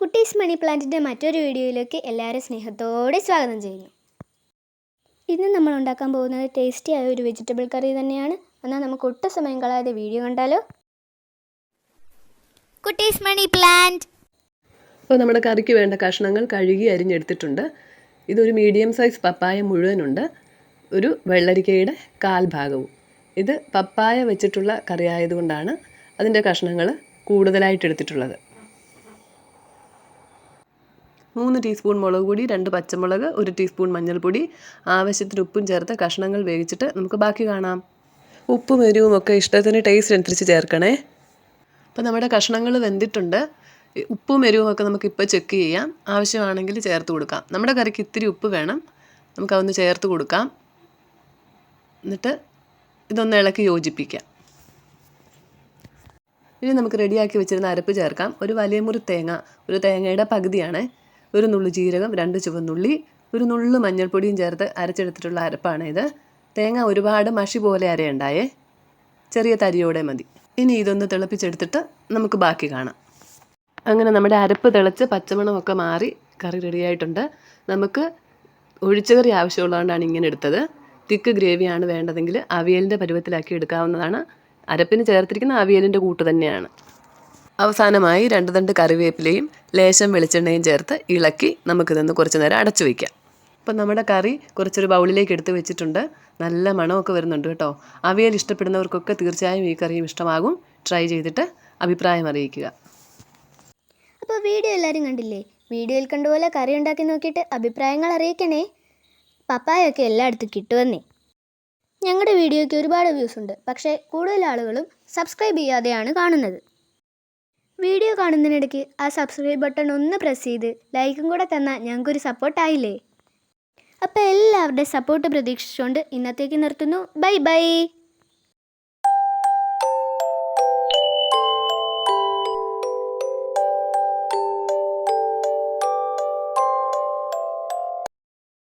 കുട്ടീസ് മണി പ്ലാന്റിന്റെ മറ്റൊരു വീഡിയോയിലേക്ക് എല്ലാവരും സ്നേഹത്തോടെ സ്വാഗതം ചെയ്യുന്നു. ഇന്ന് നമ്മൾ ഉണ്ടാക്കാൻ പോകുന്നത് ടേസ്റ്റി ആയ ഒരു വെജിറ്റബിൾ കറി തന്നെയാണ്. എന്നാൽ നമുക്ക് ഒട്ടും സമയം കളയാതെ വീഡിയോ കണ്ടാലോ? കുട്ടീസ് മണി പ്ലാന്റ്. അപ്പോൾ നമ്മുടെ കറിക്ക് വേണ്ട കഷ്ണങ്ങൾ കഴുകി അരിഞ്ഞെടുത്തിട്ടുണ്ട്. ഇതൊരു മീഡിയം സൈസ് പപ്പായ മുഴുവനുണ്ട്. ഒരു വെള്ളരിക്കയുടെ കാൽ ഭാഗവും. ഇത് പപ്പായ വെച്ചിട്ടുള്ള കറി ആയതുകൊണ്ടാണ് അതിന്റെ കഷ്ണങ്ങൾ കൂടുതലായിട്ട് എടുത്തിട്ടുള്ളത്. മൂന്ന് ടീസ്പൂൺ മുളക് പൊടി രണ്ട് പച്ചമുളക് ഒരു ടീസ്പൂൺ മഞ്ഞൾപ്പൊടി ആവശ്യത്തിന് ഉപ്പും ചേർത്ത് കഷ്ണങ്ങൾ വേവിച്ചിട്ട് നമുക്ക് ബാക്കി കാണാം. ഉപ്പും എരിവും ഒക്കെ ഇഷ്ടത്തിന് ടേസ്റ്റ് അനുസരിച്ച് ചേർക്കണേ. അപ്പോൾ നമ്മുടെ കഷ്ണങ്ങൾ വെന്തിട്ടുണ്ട്. ഉപ്പും എരിവും ഒക്കെ നമുക്ക് ഇപ്പോൾ ചെക്ക് ചെയ്യാം. ആവശ്യമാണെങ്കിൽ ചേർത്ത് കൊടുക്കാം. നമ്മുടെ കറിക്ക് ഇത്തിരി ഉപ്പ് വേണം. നമുക്ക് അതൊന്ന് ചേർത്ത് കൊടുക്കാം. എന്നിട്ട് ഇതൊന്ന് ഇളക്കി യോജിപ്പിക്കാം. ഇനി നമുക്ക് റെഡിയാക്കി വെച്ചിരുന്ന അരപ്പ് ചേർക്കാം. ഒരു വലിയ മുറി തേങ്ങ. ഒരു തേങ്ങയുടെ പകുതിയാണ്. ഒരു നുള്ളു ജീരകം രണ്ട് ചുവന്നുള്ളി ഒരു നുള്ളു മഞ്ഞൾപ്പൊടിയും ചേർത്ത് അരച്ചെടുത്തിട്ടുള്ള അരപ്പാണ് ഇത് തേങ്ങ ഒരുപാട് മഷി പോലെ അരയുണ്ടായേ. ചെറിയ തരിയോടെ മതി. ഇനി ഇതൊന്ന് തിളപ്പിച്ചെടുത്തിട്ട് നമുക്ക് ബാക്കി കാണാം. അങ്ങനെ നമ്മുടെ അരപ്പ് തിളച്ച് പച്ചമണമൊക്കെ മാറി കറി റെഡിയായിട്ടുണ്ട്. നമുക്ക് ഒഴിച്ചുകറി ആവശ്യമുള്ളതുകൊണ്ടാണ് ഇങ്ങനെ എടുത്തത്. തിക്ക് ഗ്രേവിയാണ് വേണ്ടതെങ്കിൽ അവിയലിന്റെ പരുവത്തിലാക്കി എടുക്കാവുന്നതാണ്. അരപ്പിന് ചേർത്തിരിക്കുന്ന അവിയലിന്റെ കൂട്ട് തന്നെയാണ്. അവസാനമായി രണ്ട് തണ്ട് കറിവേപ്പിലയും ലേശം വെളിച്ചെണ്ണയും ചേർത്ത് ഇളക്കി നമുക്കിതൊന്ന് കുറച്ച് നേരം അടച്ചു വയ്ക്കാം. അപ്പം നമ്മുടെ കറി കുറച്ചൊരു ബൗളിലേക്ക് എടുത്ത് വെച്ചിട്ടുണ്ട്. നല്ല മണമൊക്കെ വരുന്നുണ്ട് കേട്ടോ. അവിയൽ ഇഷ്ടപ്പെടുന്നവർക്കൊക്കെ തീർച്ചയായും ഈ കറിയും ഇഷ്ടമാകും. ട്രൈ ചെയ്തിട്ട് അഭിപ്രായം അറിയിക്കുക. അപ്പോൾ വീഡിയോ എല്ലാവരും കണ്ടില്ലേ? വീഡിയോയിൽ കണ്ടുപോലെ കറി ഉണ്ടാക്കി നോക്കിയിട്ട് അഭിപ്രായങ്ങൾ അറിയിക്കണേ. പപ്പായൊക്കെ എല്ലായിടത്തും കിട്ടുമെന്നേ. ഞങ്ങളുടെ വീഡിയോയ്ക്ക് ഒരുപാട് വ്യൂസ് ഉണ്ട്. പക്ഷേ കൂടുതൽ ആളുകളും സബ്സ്ക്രൈബ് ചെയ്യാതെയാണ് കാണുന്നത്. വീഡിയോ കാണുന്നതിനിടയ്ക്ക് ആ സബ്സ്ക്രൈബ് ബട്ടൺ ഒന്ന് പ്രസ് ചെയ്ത് ലൈക്കും കൂടെ തന്നാൽ ഞങ്ങൾക്കൊരു സപ്പോർട്ടായില്ലേ അപ്പോൾ എല്ലാവരുടെയും സപ്പോർട്ട് പ്രതീക്ഷിച്ചുകൊണ്ട് ഇന്നത്തേക്ക് നിർത്തുന്നു. Bye bye